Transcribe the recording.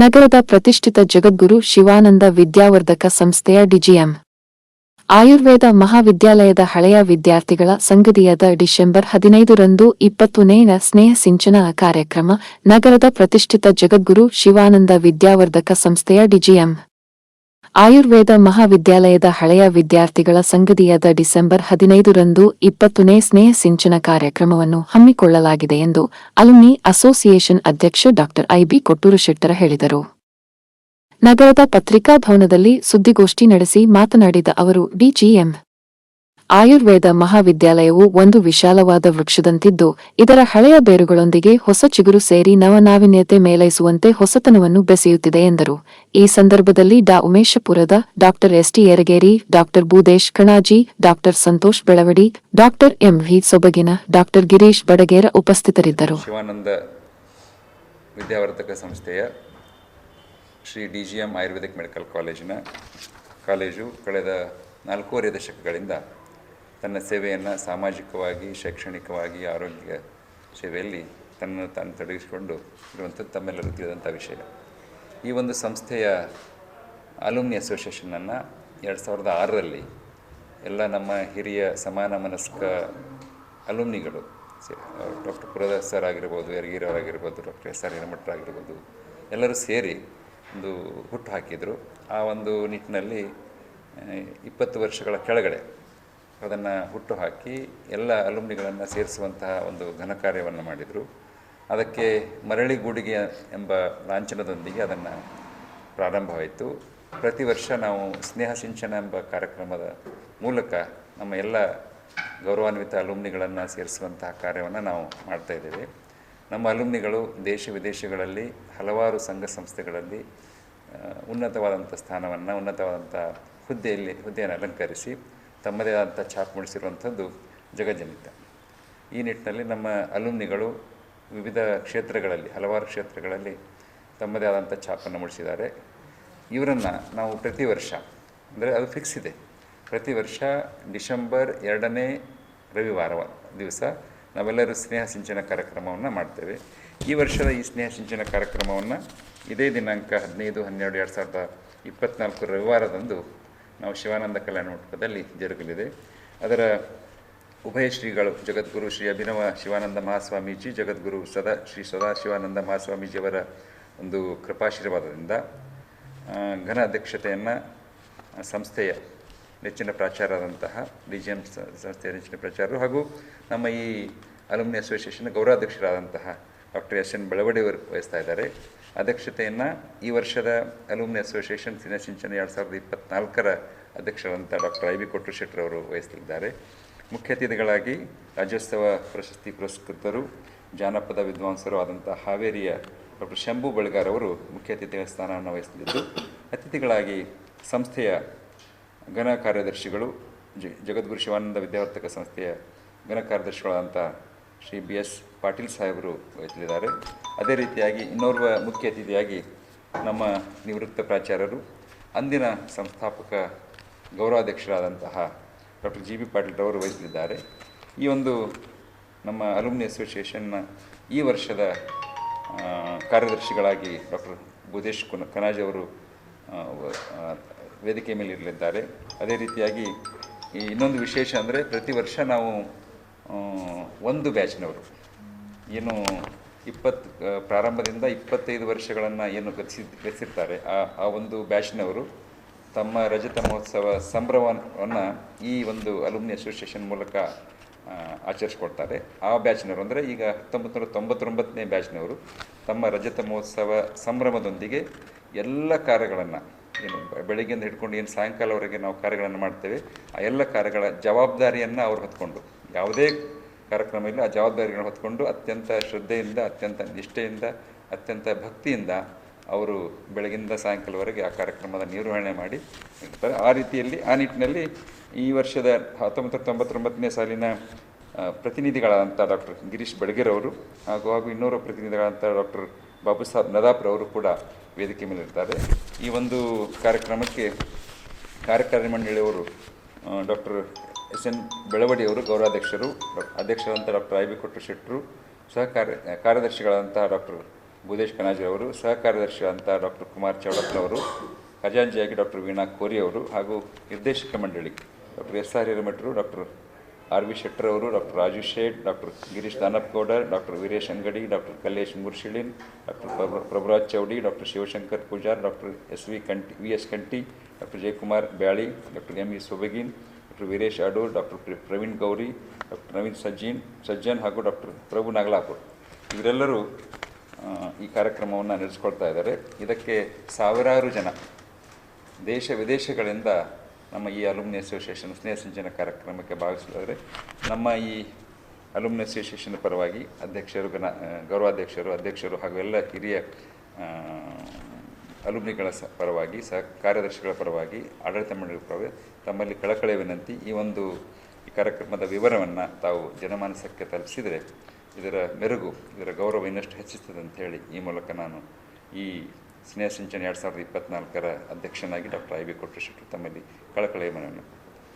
ನಗರದ ಪ್ರತಿಷ್ಠಿತ ಜಗದ್ಗುರು ಶಿವಾನಂದ ವಿದ್ಯಾವರ್ಧಕ ಸಂಸ್ಥೆಯ ಡಿಜಿಎಂ. ಆಯುರ್ವೇದ ಮಹಾವಿದ್ಯಾಲಯದ ಹಳೆಯ ವಿದ್ಯಾರ್ಥಿಗಳ ಸಂಗತಿಯಾದ ಡಿಸೆಂಬರ್ ಹದಿನೈದರಂದು ಇಪ್ಪತ್ತನೇನ ಸ್ನೇಹ ಸಿಂಚನ ಕಾರ್ಯಕ್ರಮ ನಗರದ ಪ್ರತಿಷ್ಠಿತ ಜಗದ್ಗುರು ಶಿವಾನಂದ ವಿದ್ಯಾವರ್ಧಕ ಸಂಸ್ಥೆಯ ಡಿಜಿಎಂ. ಆಯುರ್ವೇದ ಮಹಾವಿದ್ಯಾಲಯದ ಹಳೆಯ ವಿದ್ಯಾರ್ಥಿಗಳ ಸಂಗತಿಯಾದ ಡಿಸೆಂಬರ್ ಹದಿನೈದರಂದು ಇಪ್ಪತ್ತನೇ ಸ್ನೇಹ ಸಿಂಚನ ಕಾರ್ಯಕ್ರಮವನ್ನು ಹಮ್ಮಿಕೊಳ್ಳಲಾಗಿದೆ ಎಂದು ಅಲುಮ್ನಿ ಅಸೋಸಿಯೇಷನ್ ಅಧ್ಯಕ್ಷ ಡಾ ಐಬಿ ಕೊಟ್ಟೂರು ಶೆಟ್ಟರ ಹೇಳಿದರು. ನಗರದ ಪತ್ರಿಕಾ ಭವನದಲ್ಲಿ ಸುದ್ದಿಗೋಷ್ಠಿ ನಡೆಸಿ ಮಾತನಾಡಿದ ಅವರು, ಡಿಜಿಎಂ ಆಯುರ್ವೇದ ಮಹಾವಿದ್ಯಾಲಯವು ಒಂದು ವಿಶಾಲವಾದ ವೃಕ್ಷದಂತಿದ್ದು, ಇದರ ಹಳೆಯ ಬೇರುಗಳೊಂದಿಗೆ ಹೊಸ ಚಿಗುರು ಸೇರಿ ನವನಾವೀನ್ಯತೆ ಮೇಲೈಸುವಂತೆ ಹೊಸತನವನ್ನು ಬೆಸೆಯುತ್ತಿದೆ ಎಂದರು. ಈ ಸಂದರ್ಭದಲ್ಲಿ ಡಾ. ಉಮೇಶಪುರದ doctor S T Yargeri doctor Bhudesh Kanaji doctor Santosh Belavadi doctor M V Sobagina doctor Girish Badagera ಉಪಸ್ಥಿತರಿದ್ದರು. ಶಿವಾನಂದ ವಿದ್ಯಾವರ್ಧಕ ಸಂಸ್ಥೆಯ Shri D. G. M ayurvedic medical ಕಾಲೇಜಿನ ಕಾಲೇಜು ಕಳೆದ ನಾಲ್ಕೂವರೆ ದಶಕಗಳಿಂದ ತನ್ನ ಸೇವೆಯನ್ನು ಸಾಮಾಜಿಕವಾಗಿ, ಶೈಕ್ಷಣಿಕವಾಗಿ, ಆರೋಗ್ಯ ಸೇವೆಯಲ್ಲಿ ತನ್ನನ್ನು ತಾನು ತೊಡಗಿಸಿಕೊಂಡು ಇರುವಂಥದ್ದು ತಮ್ಮೆಲ್ಲರೂ ತಿಳಿದಂಥ ವಿಷಯ. ಈ ಒಂದು ಸಂಸ್ಥೆಯ ಅಲುಮ್ನಿ ಅಸೋಸಿಯೇಷನನ್ನು ಎರಡು ಸಾವಿರದ ಆರರಲ್ಲಿ ಎಲ್ಲ ನಮ್ಮ ಹಿರಿಯ ಸಮಾನ ಮನಸ್ಕ ಅಲುಮ್ನಿಗಳು ಡಾಕ್ಟರ್ ಪುರದಾಸ್ ಸರ್ ಆಗಿರ್ಬೋದು ಯರಗಿರವರಾಗಿರ್ಬೋದು ಡಾಕ್ಟರ್ ಎಸ್ ಆರ್ ಹಿರಮಠರಾಗಿರ್ಬೋದು ಎಲ್ಲರೂ ಸೇರಿ ಒಂದು ಹುಟ್ಟು ಹಾಕಿದರು. ಆ ಒಂದು ನಿಟ್ಟಿನಲ್ಲಿ, ಇಪ್ಪತ್ತು ವರ್ಷಗಳ ಕೆಳಗಡೆ ಅದನ್ನು ಹುಟ್ಟು ಹಾಕಿ ಎಲ್ಲ ಅಲುಮ್ನಿಗಳನ್ನು ಸೇರಿಸುವಂತಹ ಒಂದು ಘನ ಕಾರ್ಯವನ್ನು ಮಾಡಿದರು. ಅದಕ್ಕೆ ಮರಳಿ ಗೂಡಿಗೆ ಎಂಬ ಲಾಂಛನದೊಂದಿಗೆ ಅದನ್ನು ಪ್ರಾರಂಭವಾಯಿತು. ಪ್ರತಿ ವರ್ಷ ನಾವು ಸ್ನೇಹ ಸಿಂಚನ ಎಂಬ ಕಾರ್ಯಕ್ರಮದ ಮೂಲಕ ನಮ್ಮ ಎಲ್ಲ ಗೌರವಾನ್ವಿತ ಅಲುಮ್ನಿಗಳನ್ನು ಸೇರಿಸುವಂತಹ ಕಾರ್ಯವನ್ನು ನಾವು ಮಾಡ್ತಾ ಇದ್ದೇವೆ. ನಮ್ಮ ಅಲುಮ್ನಿಗಳು ದೇಶ ವಿದೇಶಗಳಲ್ಲಿ ಹಲವಾರು ಸಂಘ ಸಂಸ್ಥೆಗಳಲ್ಲಿ ಉನ್ನತವಾದಂಥ ಸ್ಥಾನವನ್ನು, ಉನ್ನತವಾದಂಥ ಹುದ್ದೆಯಲ್ಲಿ, ಹುದ್ದೆಯನ್ನು ಅಲಂಕರಿಸಿ ತಮ್ಮದೇ ಆದಂಥ ಛಾಪು ಮೂಡಿಸಿರುವಂಥದ್ದು ಜಗಜ್ಜನಿತ. ಈ ನಿಟ್ಟಿನಲ್ಲಿ ನಮ್ಮ ಅಲುಮ್ನಿಗಳು ವಿವಿಧ ಕ್ಷೇತ್ರಗಳಲ್ಲಿ, ಹಲವಾರು ಕ್ಷೇತ್ರಗಳಲ್ಲಿ ತಮ್ಮದೇ ಆದಂಥ ಛಾಪನ್ನು ಮೂಡಿಸಿದ್ದಾರೆ ಇವರನ್ನು ನಾವು ಪ್ರತಿ ವರ್ಷ, ಅಂದರೆ ಅದು ಫಿಕ್ಸ್ ಇದೆ. ಪ್ರತಿ ವರ್ಷ ಡಿಸೆಂಬರ್ ಎರಡನೇ ರವಿವಾರ ದಿವಸ ನಾವೆಲ್ಲರೂ ಸ್ನೇಹ ಸಿಂಚನ ಕಾರ್ಯಕ್ರಮವನ್ನು ಮಾಡ್ತೇವೆ. ಈ ವರ್ಷದ ಈ ಸ್ನೇಹ ಸಿಂಚನ ಕಾರ್ಯಕ್ರಮವನ್ನು ಇದೇ ದಿನಾಂಕ ಹದಿನೈದು, ಹನ್ನೆರಡು, ಎರಡು ಸಾವಿರದ ಇಪ್ಪತ್ತ್ನಾಲ್ಕು ರವಿವಾರದಂದು ನಾವು ಶಿವಾನಂದ ಕಲ್ಯಾಣ ಮಂಟಪದಲ್ಲಿ ಜರುಗಲಿದೆ. ಅದರ ಉಭಯ ಶ್ರೀಗಳು ಜಗದ್ಗುರು ಶ್ರೀ ಅಭಿನವ ಶಿವಾನಂದ ಮಹಾಸ್ವಾಮೀಜಿ, ಜಗದ್ಗುರು ಸದಾ ಶ್ರೀ ಸದಾ ಶಿವಾನಂದ ಮಹಾಸ್ವಾಮೀಜಿಯವರ ಒಂದು ಕೃಪಾಶೀರ್ವಾದದಿಂದ ಘನ ಅಧ್ಯಕ್ಷತೆಯನ್ನು ಸಂಸ್ಥೆಯ ನೆಚ್ಚಿನ ಪ್ರಾಚಾರ್ಯರಾದಂತಹ ಡಿ ಜಿ ಎಂ ಸಂಸ್ಥೆಯ ನೆಚ್ಚಿನ ಪ್ರಚಾರರು ಹಾಗೂ ನಮ್ಮ ಈ ಅಲುಮಿನಿ ಅಸೋಸಿಯೇಷನ್ ಗೌರವಾಧ್ಯಕ್ಷರಾದಂತಹ ಡಾಕ್ಟರ್ ಎಸ್ ಎನ್ ಬೆಳವಡೆಯವರು ವಹಿಸ್ತಾ ಇದ್ದಾರೆ. ಅಧ್ಯಕ್ಷತೆಯನ್ನು ಈ ವರ್ಷದ ಅಲುಮ್ನಿ ಅಸೋಸಿಯೇಷನ್ ಸಿಂಚನ ಎರಡು ಸಾವಿರದ ಇಪ್ಪತ್ನಾಲ್ಕರ ಅಧ್ಯಕ್ಷರಂತ ಡಾಕ್ಟರ್ ಐ ಬಿ ಕೊಟ್ರು ಶೆಟ್ಟರವರು ವಹಿಸಲಿದ್ದಾರೆ ಮುಖ್ಯ ಅತಿಥಿಗಳಾಗಿ ರಾಜ್ಯೋತ್ಸವ ಪ್ರಶಸ್ತಿ ಪುರಸ್ಕೃತರು, ಜಾನಪದ ವಿದ್ವಾಂಸರು ಆದಂಥ ಹಾವೇರಿಯ ಡಾಕ್ಟರ್ ಶಂಭು ಬಳಗಾರ್ ಅವರು ಮುಖ್ಯ ಅತಿಥಿಗಳ ಸ್ಥಾನವನ್ನು ವಹಿಸಲಿದ್ದು ಅತಿಥಿಗಳಾಗಿ ಸಂಸ್ಥೆಯ ಘನ ಕಾರ್ಯದರ್ಶಿಗಳು ಜಗದ್ಗುರು ಶಿವಾನಂದ ವಿದ್ಯಾವರ್ತಕ ಸಂಸ್ಥೆಯ ಘನ ಕಾರ್ಯದರ್ಶಿಗಳಾದಂಥ ಶ್ರೀ ಬಿ ಎಸ್ ಪಾಟೀಲ್ ಸಾಹೇಬರು ವಹಿಸಲಿದ್ದಾರೆ. ಅದೇ ರೀತಿಯಾಗಿ ಇನ್ನೋರ್ವ ಮುಖ್ಯ ಅತಿಥಿಯಾಗಿ ನಮ್ಮ ನಿವೃತ್ತ ಪ್ರಾಚಾರ್ಯರು, ಅಂದಿನ ಸಂಸ್ಥಾಪಕ ಗೌರವಾಧ್ಯಕ್ಷರಾದಂತಹ ಡಾಕ್ಟರ್ ಜಿ ಬಿ ಪಾಟೀಲ್ ಅವರು ವಹಿಸಲಿದ್ದಾರೆ. ಈ ಒಂದು ನಮ್ಮ ಅಲುಮಿನಿ ಅಸೋಸಿಯೇಷನ್ನ ಈ ವರ್ಷದ ಕಾರ್ಯದರ್ಶಿಗಳಾಗಿ ಡಾಕ್ಟರ್ ಬುಧೇಶ್ ಕುನ, ಕನಾಜ್ ಅವರು ವೇದಿಕೆ ಮೇಲೆ ಇರಲಿದ್ದಾರೆ ಅದೇ ರೀತಿಯಾಗಿ ಈ ಇನ್ನೊಂದು ವಿಶೇಷ ಅಂದರೆ ಪ್ರತಿ ವರ್ಷ ನಾವು ಒಂದು ಬ್ಯಾಚ್ನವರು. ಏನು ಇಪ್ಪತ್ತು ಪ್ರಾರಂಭದಿಂದ ಇಪ್ಪತ್ತೈದು ವರ್ಷಗಳನ್ನು ಏನು ಗತಿಸಿ, ಗತಿಸಿರ್ತಾರೆ. ಆ ಆ ಒಂದು ಬ್ಯಾಚ್ನವರು ತಮ್ಮ ರಜತ ಮಹೋತ್ಸವ ಸಂಭ್ರಮವನ್ನು ಈ ಒಂದು ಅಲುಮ್ನಿ ಅಸೋಸಿಯೇಷನ್ ಮೂಲಕ ಆಚರಿಸ್ಕೊಡ್ತಾರೆ. ಆ ಬ್ಯಾಚ್ನವರು ಅಂದರೆ ಈಗ ಹತ್ತೊಂಬತ್ತು ನೂರ ತೊಂಬತ್ತೊಂಬತ್ತನೇ ಬ್ಯಾಚ್ನವರು ತಮ್ಮ ರಜತ ಮಹೋತ್ಸವ ಸಂಭ್ರಮದೊಂದಿಗೆ ಎಲ್ಲ ಕಾರ್ಯಗಳನ್ನು ಏನು, ಬೆಳಗ್ಗೆಯಿಂದ ಹಿಡ್ಕೊಂಡು ಏನು ಸಾಯಂಕಾಲವರೆಗೆ ನಾವು ಕಾರ್ಯಗಳನ್ನು ಮಾಡ್ತೇವೆ, ಆ ಎಲ್ಲ ಕಾರ್ಯಗಳ ಜವಾಬ್ದಾರಿಯನ್ನು ಅವರು ಹೊತ್ಕೊಂಡು ಯಾವುದೇ ಕಾರ್ಯಕ್ರಮ ಇಲ್ಲ ಆ ಜವಾಬ್ದಾರಿಗಳನ್ನು ಹೊತ್ಕೊಂಡು ಅತ್ಯಂತ ಶ್ರದ್ಧೆಯಿಂದ, ಅತ್ಯಂತ ನಿಷ್ಠೆಯಿಂದ, ಅತ್ಯಂತ ಭಕ್ತಿಯಿಂದ ಅವರು ಬೆಳಗಿಂದ ಸಾಯಂಕಾಲವರೆಗೆ ಆ ಕಾರ್ಯಕ್ರಮದ ನಿರ್ವಹಣೆ ಮಾಡಿ ಇರ್ತಾರೆ ಆ ರೀತಿಯಲ್ಲಿ, ಆ ನಿಟ್ಟಿನಲ್ಲಿ ಈ ವರ್ಷದ ಹತ್ತೊಂಬತ್ತು ತೊಂಬತ್ತೊಂಬತ್ತನೇ ಸಾಲಿನ ಪ್ರತಿನಿಧಿಗಳಾದಂಥ ಡಾಕ್ಟರ್ ಗಿರೀಶ್ ಬೆಳಗೆರವರು ಹಾಗೂ ಹಾಗೂ ಇನ್ನೂರು ಪ್ರತಿನಿಧಿಗಳಾದಂಥ ಡಾಕ್ಟರ್ ಬಾಬು ಸಾಬ್ ನದಾಪ್ರವರು ಕೂಡ ವೇದಿಕೆ ಮೇಲೆ ಇರ್ತಾರೆ. ಈ ಒಂದು ಕಾರ್ಯಕ್ರಮಕ್ಕೆ ಕಾರ್ಯಕಾರಿ ಮಂಡಳಿಯವರು ಡಾಕ್ಟರ್ ಎಸ್ ಎನ್ ಬೆಳವಡಿಯವರು ಗೌರವಾಧ್ಯಕ್ಷರು ಅಧ್ಯಕ್ಷರಾದಂಥ ಡಾಕ್ಟರ್ ಐ ಬಿ ಕೊಟ್ಟು ಶೆಟ್ಟರು ಸಹ ಕಾರ್ಯ ಡಾಕ್ಟರ್ ಭೂದೇಶ್ ಕನಾಜಿ ಅವರು ಸಹ ಕಾರ್ಯದರ್ಶಿ ಅಂತ ಡಾಕ್ಟರ್ ಕುಮಾರ್ ಚೌಡಪ್ಪನವರು ಖಜಾಂಜಿಯಾಗಿ ಡಾಕ್ಟರ್ ವೀಣಾ ಕೋರಿ ಅವರು ಹಾಗೂ ನಿರ್ದೇಶಕ ಮಂಡಳಿ ಡಾಕ್ಟರ್ ಎಸ್ ಆರ್ ಹಿರಮಠರು ಡಾಕ್ಟರ್ ಆರ್ ವಿ ಶೆಟ್ಟರ್ ಅವರು doctor Raju Shet doctor Girish Danappagoudar doctor Veeresh Angadi doctor Kallesh Murshilin doctor Prabhu- Prabhuraj Choudi doctor Shivashankar Pujar doctor S V Kanti V S Kanti doctor Jayakumar Byali doctor M E Sobagin doctor Veeresh Adoor doctor Praveen Gowri doctor Naveen Sajjin Sajjan ಹಾಗೂ doctor ಪ್ರಭು ನಾಗಲಾಪುರ್ ಇವರೆಲ್ಲರೂ ಈ ಕಾರ್ಯಕ್ರಮವನ್ನು ನಡೆಸ್ಕೊಳ್ತಾ ಇದ್ದಾರೆ. ಇದಕ್ಕೆ ಸಾವಿರಾರು ಜನ ದೇಶ ವಿದೇಶಗಳಿಂದ ನಮ್ಮ ಈ ಅಲುಮಿನಿ ಅಸೋಸಿಯೇಷನ್ ಸ್ನೇಹ ಸಿಂಚನ ಕಾರ್ಯಕ್ರಮಕ್ಕೆ ಭಾಗವಹಿಸಿದ್ದಾರೆ. ನಮ್ಮ ಈ ಅಲುಮಿನಿ ಅಸೋಸಿಯೇಷನ್ ಪರವಾಗಿ ಅಧ್ಯಕ್ಷರು, ಗಣ, ಗೌರವಾಧ್ಯಕ್ಷರು, ಅಧ್ಯಕ್ಷರು ಹಾಗೂ ಎಲ್ಲ ಹಿರಿಯ ಅಲುಮ್ನಿಗಳ ಸ ಪರವಾಗಿ ಸಹ ಕಾರ್ಯದರ್ಶಿಗಳ ಪರವಾಗಿ, ಆಡಳಿತ ಮಂಡಳಿ ಪರವಾಗಿ ತಮ್ಮಲ್ಲಿ ಕಳಕಳಿಯ ವಿನಂತಿ, ಈ ಒಂದು ಈ ಕಾರ್ಯಕ್ರಮದ ವಿವರವನ್ನು ತಾವು ಜನಮಾನಸಕ್ಕೆ ತಲುಪಿಸಿದರೆ ಇದರ ಮೆರುಗು, ಇದರ ಗೌರವ ಇನ್ನಷ್ಟು ಹೆಚ್ಚಿಸ್ತದೆ ಅಂತ ಹೇಳಿ ಈ ಮೂಲಕ ನಾನು ಈ ಸ್ನೇಹ ಸಿಂಚನ ಎರಡು ಸಾವಿರದ ಇಪ್ಪತ್ನಾಲ್ಕರ ಅಧ್ಯಕ್ಷನಾಗಿ ಡಾಕ್ಟರ್ ಐ ಬಿ ಕೊಟ್ರೇಶೆಟ್ಟಿ ತಮ್ಮಲ್ಲಿ ಕಳಕಳಿಯ ಮನವಿಯನ್ನು